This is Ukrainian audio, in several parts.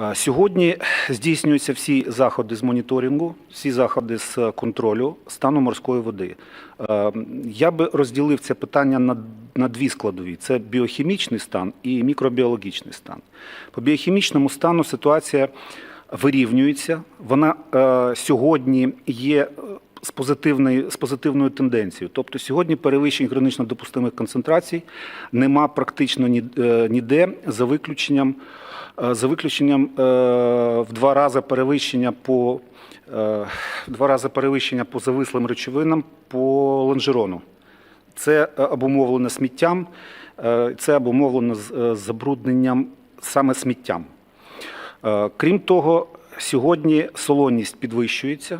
Е, Сьогодні здійснюються всі заходи з моніторингу, всі заходи з контролю стану морської води. Е, Я би розділив це питання на, на дві складові: це біохімічний стан і мікробіологічний стан. По біохімічному стану ситуація вирівнюється. Вона е, сьогодні є. З позитивною, з позитивною тенденцією. Тобто сьогодні перевищень гранично допустимих концентрацій нема практично е, ніде за виключенням, е, за виключенням е, в два рази перевищення по в два рази перевищення по завислим речовинам по лонжерону. Це обумовлено сміттям, це обумовлено забрудненням саме сміттям. Крім того, сьогодні солоність підвищується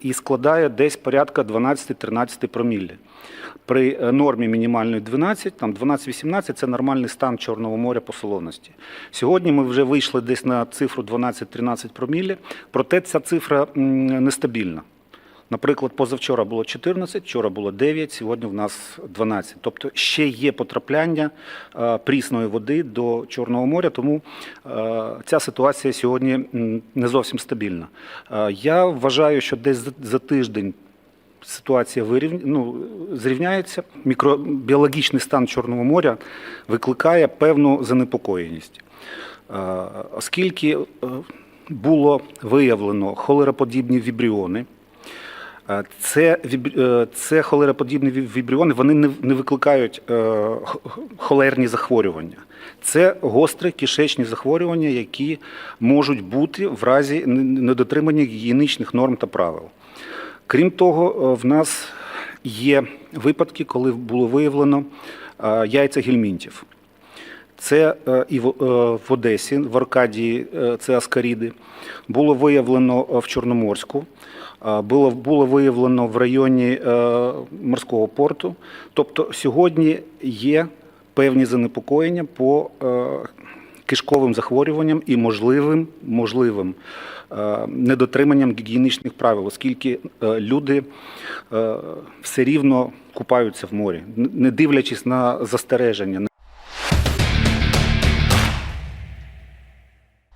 і складає десь порядка 12-13 проміллі. При е, нормі мінімальної 12, там 12-18 – це нормальний стан Чорного моря по солоності. Сьогодні ми вже вийшли десь на цифру 12-13 проміллі, проте ця цифра нестабільна. Наприклад, позавчора було 14, вчора було 9, сьогодні в нас 12. Тобто ще є потрапляння е, прісної води до Чорного моря, тому е, ця ситуація сьогодні не зовсім стабільна. Е, Я вважаю, що десь за- тиждень ситуація вирівня, ну, зрівняється. Мікробіологічний стан Чорного моря викликає певну занепокоєність. Оскільки було виявлено холероподібні вібріони, Це, е, це холероподібні вібріони, вони не, викликають е, холерні захворювання. Це гострі кишечні захворювання, які можуть бути в разі недотримання гігієнічних норм та правил. Крім того, е, в нас є випадки, коли було виявлено е, яйця гельмінтів. Це е, і в, е, Одесі, в Аркадії, е, це аскаріди. Було виявлено в Чорноморську, було, було виявлено в районі морського порту. Тобто сьогодні є певні занепокоєння по кишковим захворюванням і можливим, можливим недотриманням гігієнічних правил, оскільки люди все рівно купаються в морі, не дивлячись на застереження.